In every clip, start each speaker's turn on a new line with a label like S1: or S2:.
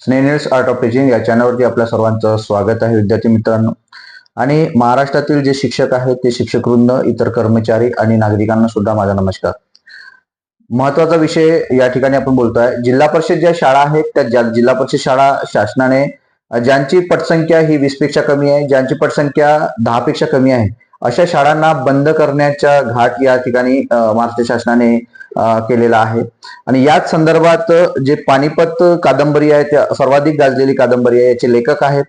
S1: स्नेनिल्स art of teaching या चॅनलवरती आपल्या सर्वांचं स्वागत आहे विद्यार्थी मित्रांनो. आणि महाराष्ट्रातील जे शिक्षक आहेत ते शिक्षक वृंद इतर कर्मचारी आणि नागरिकांना सुद्धा माझा नमस्कार. महत्त्वाचा विषय या ठिकाणी आपण बोलतोय. जिल्हा परिषद ज्या शाळा आहेत त्या जिल्हा परिषद शाळा शासनाने ज्यांची पटसंख्या ही वीसपेक्षा कमी आहे ज्यांची पटसंख्या दहा पेक्षा कमी आहे अशा शाळांना बंद करण्याच्या घाट या ठिकाणी महाराष्ट्र शासनाने केलेला आहे. आणि याच संदर्भात जे पानिपत कादंबरी आहे त्या सर्वाधिक गाजलेली कादंबरी आहे याचे लेखक आहेत.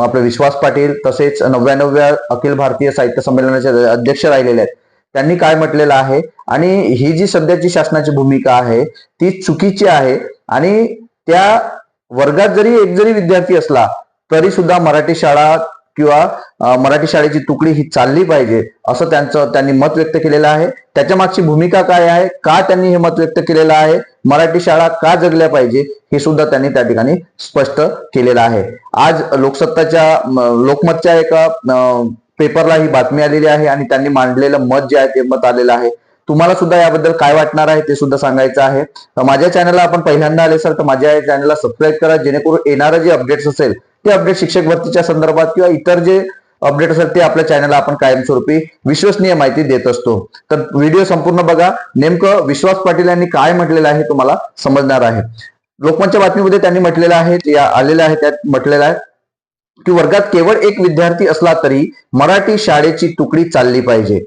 S1: आपले विश्वास पाटील तसेच नव्याण्णव्या अखिल भारतीय साहित्य संमेलनाचे अध्यक्ष राहिलेले आहेत. त्यांनी काय म्हटलेलं आहे? आणि ही जी सध्याची शासनाची भूमिका आहे ती चुकीची आहे. आणि त्या वर्गात जरी एक जरी विद्यार्थी असला तरी सुद्धा मराठी शाळा किंवा मराठी शाळेची तुकडी ही चालली पाहिजे असं त्यांचं त्यांनी मत व्यक्त केलेलं आहे. त्याच्या मागची भूमिका काय आहे? का त्यांनी हे मत व्यक्त केलेलं आहे? मराठी शाळा का जगल्या पाहिजे? हे सुद्धा त्यांनी त्या ठिकाणी स्पष्ट केलेलं आहे. आज लोकसत्ताच्या लोकमतच्या एका पेपरला ही बातमी आलेली आहे आणि त्यांनी मांडलेलं मत जे आहे ते मत आलेलं आहे. तुम्हाला सुद्धा याबद्दल काय वाटणार आहे ते सुद्धा सांगायचं आहे. माझ्या चॅनलला आपण पहिल्यांदा आले सर तर माझ्या चॅनलला सबस्क्राईब करा जेणेकरून येणारं जे अपडेट्स असेल ते अपडेट शिक्षक भरतीच्या संदर्भात किंवा इतर जे अपडेट असेल ते आपल्या चॅनलला आपण कायमस्वरूपी विश्वसनीय माहिती देत असतो. तर व्हिडिओ संपूर्ण बघा. नेमकं विश्वास पाटील यांनी काय म्हटलेलं आहे तुम्हाला समजणार आहे. लोकमतच्या बातमीमध्ये त्यांनी म्हटलेलं आहे या आलेलं आहे त्यात म्हटलेलं आहे की वर्गात केवळ एक विद्यार्थी असला तरी मराठी शाळेची तुकडी चालली पाहिजे.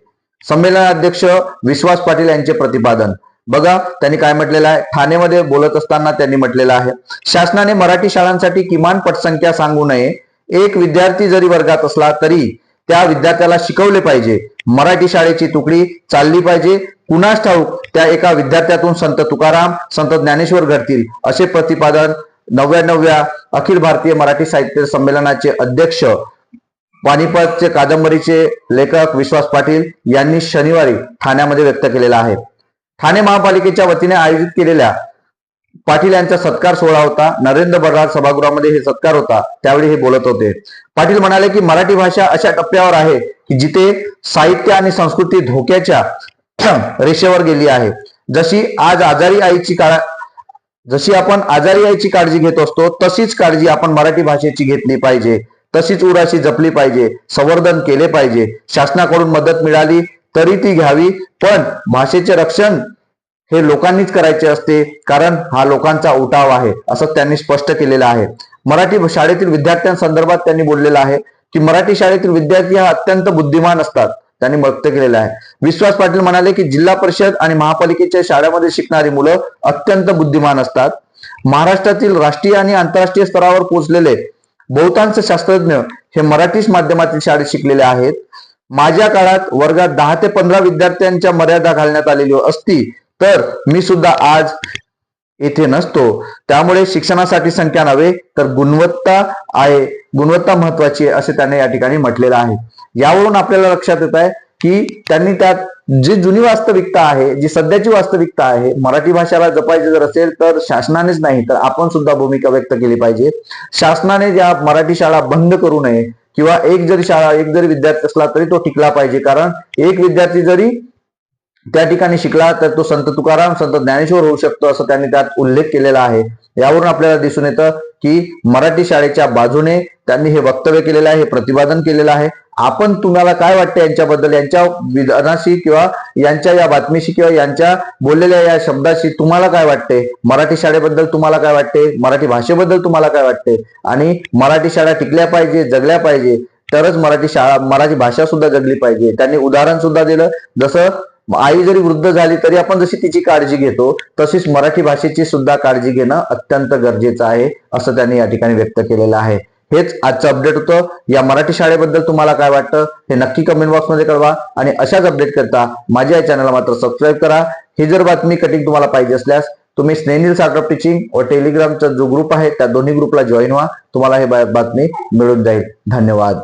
S1: संमेलनाध्यक्ष विश्वास पाटील यांचे प्रतिपादन. बघा त्यांनी काय म्हटलेलं आहे? ठाणेमध्ये बोलत असताना त्यांनी म्हटलेलं आहे शासनाने मराठी शाळांसाठी किमान पटसंख्या सांगू नये. एक विद्यार्थी जरी वर्गात असला तरी त्या विद्यार्थ्याला शिकवले पाहिजे. मराठी शाळेची तुकडी चालली पाहिजे. कुणास ठाऊक त्या एका विद्यार्थ्यातून संत तुकाराम संत ज्ञानेश्वर घडतील असे प्रतिपादन नव्याण्णव्या अखिल भारतीय मराठी साहित्य संमेलनाचे अध्यक्ष पानिपतचे कादंबरीचे लेखक विश्वास पाटील यांनी शनिवारी ठाण्यामध्ये व्यक्त केलेला आहे. ठाणे महापालिकेच्या वतीने आयोजित केलेल्या पाटील यांचा सत्कार सोहळा होता. नरेंद्र बर्राड सभागृहामध्ये हे सत्कार होता. त्यावेळी हे बोलत होते. पाटील म्हणाले की मराठी भाषा अशा टप्प्यावर आहे की जिथे साहित्य आणि संस्कृती धोक्याच्या रेषेवर गेली आहे. जशी आज आजारी आईची काळा जशी आपण आजारी आईची काळजी घेत असतो तशीच काळजी आपण मराठी भाषेची घेतली पाहिजे. तशीच उराशी जपली पाहिजे. संवर्धन केले पाहिजे. शासनाकडून मदत मिळाली. तरी ती घ्यावी. पण भाषेचे रक्षण हे लोकांनीच करायचे असते कारण हा लोकांचा उठाव आहे असं त्यांनी स्पष्ट केलेलं आहे. मराठी शाळेतील विद्यार्थ्यांसंदर्भात त्यांनी बोललेलं आहे की मराठी शाळेतील विद्यार्थी हा अत्यंत बुद्धिमान असतात त्यांनी व्यक्त केलेलं आहे. विश्वास पाटील म्हणाले की जिल्हा परिषद आणि महापालिकेच्या शाळेमध्ये शिकणारी मुलं अत्यंत बुद्धिमान असतात. महाराष्ट्रातील राष्ट्रीय आणि आंतरराष्ट्रीय स्तरावर पोहोचलेले बहुतांश शास्त्रज्ञ हे मराठीच माध्यमातील शाळेत शिकलेले आहेत. माझ्या काळात वर्गात दहा ते पंधरा विद्यार्थ्यांच्या मर्यादा घालण्यात आलेली असती तर मी सुद्धा आज येथे नसतो. त्यामुळे शिक्षणासाठी संख्या नव्हे तर गुणवत्ता आहे. गुणवत्ता महत्वाची आहे असे त्याने या ठिकाणी म्हटलेलं आहे. यावरून आपल्याला लक्षात येत आहे की त्यांनी त्यात जी जुनी वास्तविकता आहे जी सध्याची वास्तविकता आहे मराठी भाषेला जपायची जर असेल तर शासनानेच नाही तर आपण सुद्धा भूमिका व्यक्त केली पाहिजे. शासनाने ज्या मराठी शाळा बंद करू नये किंवा एक जरी शाळा एक जरी विद्यार्थी असला तरी तो टिकला पाहिजे. कारण एक विद्यार्थी जरी त्या ठिकाणी शिकला तर तो संत तुकाराम संत ज्ञानेश्वर होऊ शकतो असं त्यांनी त्यात उल्लेख केलेला आहे. यावरून आपल्याला दिसून येतं की मराठी शाळेच्या बाजूने त्यांनी हे वक्तव्य केलेलं आहे हे प्रतिपादन केलेलं आहे. आपण तुम्हाला काय वाटतं यांच्याबद्दल? यांच्या विधानाशी किंवा यांच्या या बातमीशी किंवा यांच्या बोललेल्या या शब्दाशी तुम्हाला काय वाटते? मराठी शाळेबद्दल तुम्हाला काय वाटते? मराठी भाषेबद्दल तुम्हाला काय वाटते? आणि मराठी शाळा टिकल्या पाहिजे जगल्या पाहिजे तरच मराठी शाळा मराठी भाषा सुद्धा जगली पाहिजे. त्यांनी उदाहरण सुद्धा दिलं. जसं आई जरी वृद्ध झाली तरी आपण जशी तिची काळजी घेतो तशीच मराठी भाषेची सुद्धा काळजी घेणं अत्यंत गरजेचं आहे असं त्यांनी या ठिकाणी व्यक्त केलेलं आहे. हेच आजचं अपडेट होतं. या मराठी शाळेबद्दल तुम्हाला काय वाटतं हे नक्की कमेंट बॉक्समध्ये कळवा. आणि अशाच अपडेट करता माझ्या या चॅनलला मात्र सबस्क्राईब करा. ही जर बातमी कटिंग तुम्हाला पाहिजे असल्यास तुम्ही स्नेनिल सागर ऑफ टीचिंग व टेलिग्रामचा जो ग्रुप आहे त्या दोन्ही ग्रुपला जॉईन व्हा. तुम्हाला हे बातमी मिळून जाईल. धन्यवाद.